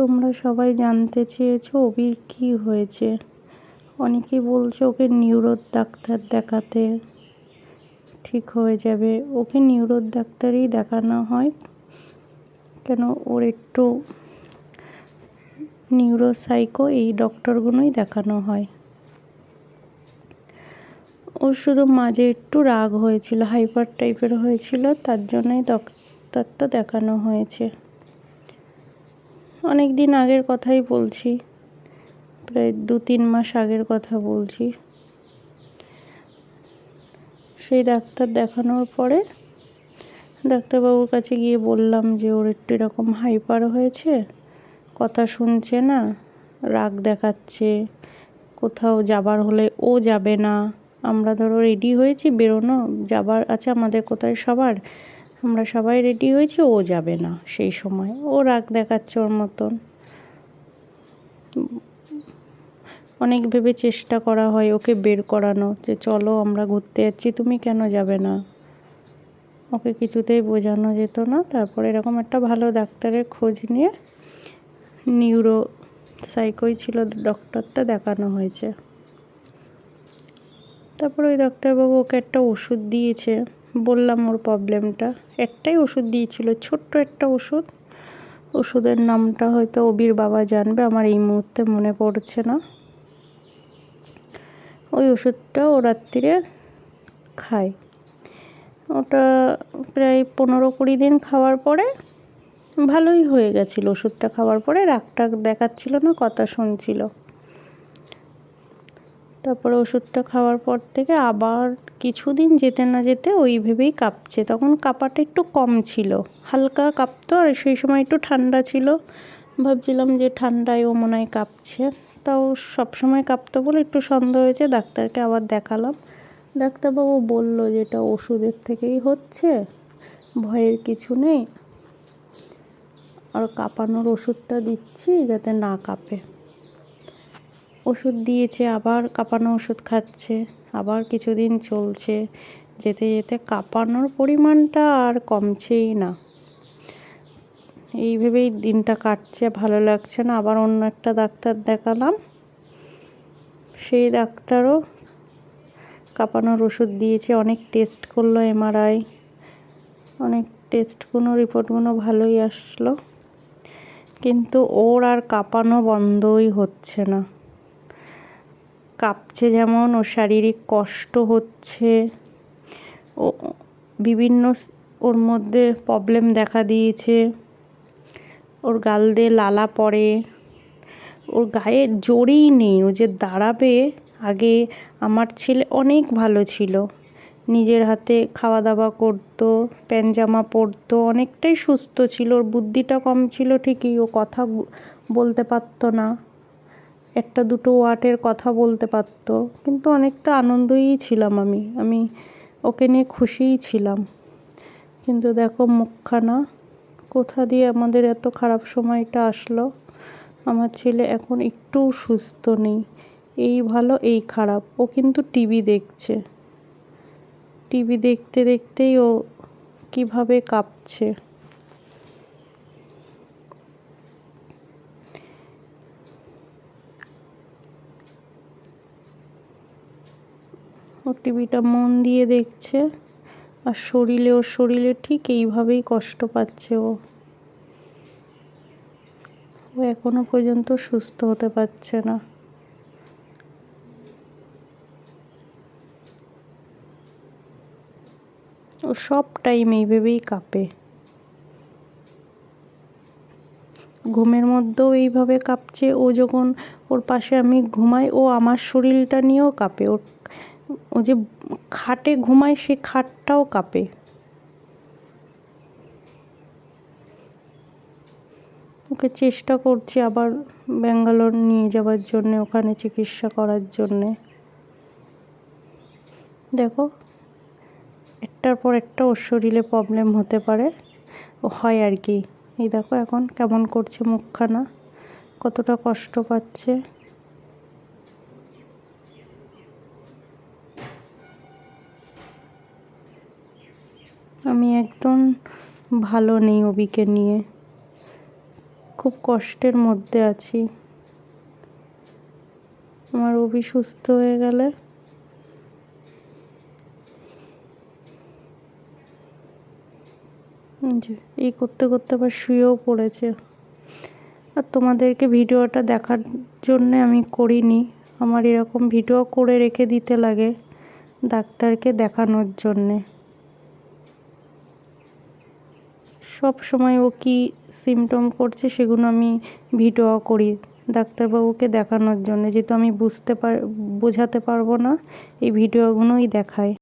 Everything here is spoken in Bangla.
তোমরা সবাই জানতে চেয়েছো অবির কি হয়েছে। অনেকে বলছে ওকে নিউরোর ডাক্তার দেখাতে ঠিক হয়ে যাবে। ওকে নিউরোর ডাক্তারই দেখানো হয়। কেন ওর একটু নিউরোসাইকো এই ডক্টরগুলোই দেখানো হয়। ওর শুধু মাঝে একটু রাগ হয়েছিল, হাইপার টাইপের হয়েছিল, তার জন্যই ডাক্তারটা দেখানো হয়েছে। অনেক দিন আগের কথাই বলছি। প্রায় দু তিন মাস আগের কথা বলছি। সেই ডাক্তার দেখানোর পরে ডাক্তারবাবুর কাছে গিয়ে বললাম যে, ওর একটু এরকম হাইপার হয়েছে, কথা শুনছে না, রাগ দেখাচ্ছে, কোথাও যাবার হলে ও যাবে না। আমরা ধরো রেডি হয়েছি, বেরোনো, যাবার আছে আমাদের কোথায় সবার। আমরা সবাই রেডি হয়েছি, ও যাবে না সেই সময়। ও রাগ দেখাচ্ছে ওর মতন। অনেক ভেবে চেষ্টা করা হয় ওকে বের করানো, যে চলো আমরা ঘুরতে যাচ্ছি, তুমি কেন যাবে না? ওকে কিছুতেই বোঝানো যেত না। তারপর এরকম একটা ভালো ডাক্তারের খোঁজ নিয়ে নিউরো সাইকোই ছিল ডক্টরটা দেখানো হয়েছে। তারপর ওই ডাক্তারবাবু ওকে একটা ওষুধ দিয়েছে। বললাম ওর প্রবলেমটা একটাই ওষুধ দিয়েছিল, ছোট্ট একটা ওষুধ। ওষুধের নামটা হয়তো অবির বাবা জানবে, আমার এই মুহূর্তে মনে পড়ছে না। ওই ওষুধটা ও রাত্রিরে খায়। ওটা প্রায় পনেরো কুড়ি দিন খাওয়ার পরে ভালোই হয়ে গেছিল ওষুধটা খাওয়ার পরে। রাগটা দেখাচ্ছিল না, কথা শুনছিল। তারপরে ওষুধটা খাওয়ার পর থেকে আবার কিছুদিন যেতে না যেতে ওই ভেবেই কাঁপছে। তখন কাঁপাটা একটু কম ছিল। হালকা কাঁপতো আর সেই সময় একটু ঠান্ডা ছিল। ভাবছিলাম যে ঠান্ডায় ও মনে হয় কাঁপছে। তাও সবসময় কাঁপতো বলে একটু সন্দেহ হয়েছে, ডাক্তারকে আবার দেখালাম। ডাক্তারবাবু বলল যে এটা ওষুধের থেকেই হচ্ছে, ভয়ের কিছু নেই। আর কাঁপানোর ওষুধটা দিচ্ছি যাতে না কাঁপে। ওষুধ দিয়েছে, আবার কাঁপানো ওষুধ খাচ্ছে, আবার কিছুদিন চলছে। যেতে যেতে কাঁপানোর পরিমাণটা আর কমছেই না। এই ভেবেই দিনটা কাটছে, ভালো লাগছে না। আবার অন্য একটা ডাক্তার দেখালাম। সেই ডাক্তারও কাঁপানোর ওষুধ দিয়েছে, অনেক টেস্ট করল এমআরআই। অনেক টেস্টগুলো, রিপোর্টগুলো ভালোই আসলো। কিন্তু ওর আর কাঁপানো বন্ধই হচ্ছে না। কাঁপছে যেমন, ওর শারীরিক কষ্ট হচ্ছে। ও, বিভিন্ন ওর মধ্যে প্রবলেম দেখা দিয়েছে। ওর গাল দিয়ে লালা পড়ে। ওর গায়ে জোরেই নেই। ও যে দাঁড়াবে, আগে আমার ছেলে অনেক ভালো ছিল। নিজের হাতে খাওয়া দাওয়া করতো প্যান্ট জামা পরতো, অনেকটাই সুস্থ ছিল। ওর বুদ্ধিটা কম ছিল ঠিকই। ও কথা বলতে পারতো না। একটা দুটো ওয়ার্ডের কথা বলতে পারতো। কিন্তু অনেকটা আনন্দই ছিলাম আমি। আমি ওকে নিয়ে খুশিই ছিলাম। কিন্তু দেখো মুখখানা, কোথা দিয়ে আমাদের এত খারাপ সময়টা আসলো? আমার ছেলে এখন একটু সুস্থ নেই। এই ভালো, এই খারাপ। ও কিন্তু টিভি দেখছে। টিভি দেখতে দেখতেই ও কীভাবে কাঁপছে। টিভিটা মন দিয়ে দেখছে আর শরীরে, ওর শরীরে ঠিক এইভাবেই কষ্ট পাচ্ছে ও। ও এখনও পর্যন্ত সুস্থ হতে পারছে না। ও সব টাইম এইভাবেই কাঁপে। ঘুমের মধ্যেও এইভাবে কাঁপছে, ও যখন ওর পাশে আমি ঘুমাই, ও আমার শরীরটা নিয়েও কাঁপে। ওর যে খাটে ঘুমায়, সে খাটটাও কাঁপে। ওকে চেষ্টা করছি আবার ব্যাঙ্গালোর নিয়ে যাওয়ার জন্যে, ওখানে চিকিৎসা করার জন্যে। দেখো, একটার পর একটা ওর শরীরে প্রবলেম হতে পারে। ও হয় আর কি। এই দেখো এখন কেমন করছে মুখখানা, কতটা কষ্ট পাচ্ছে। আমি একদম ভালো নেই অবিকে নিয়ে। খুব কষ্টের মধ্যে আছি। আমার অভি সুস্থ হয়ে গেলে? এই করতে করতে আবার শুয়েও পড়েছে। আর তোমাদেরকে ভিডিওটা দেখার জন্যে আমি করিনি। আমার এরকম ভিডিও করে রেখে দিতে লাগে ডাক্তারকে দেখানোর জন্যে। সব সময় ও কি সিমটম করছে সেগুলো আমি ভিডিও করি। ডাক্তারবাবুকে দেখানোর জন্য, যেহেতু আমি বুঝতে পার বোঝাতে পারব না, এই ভিডিওগুলোই দেখাই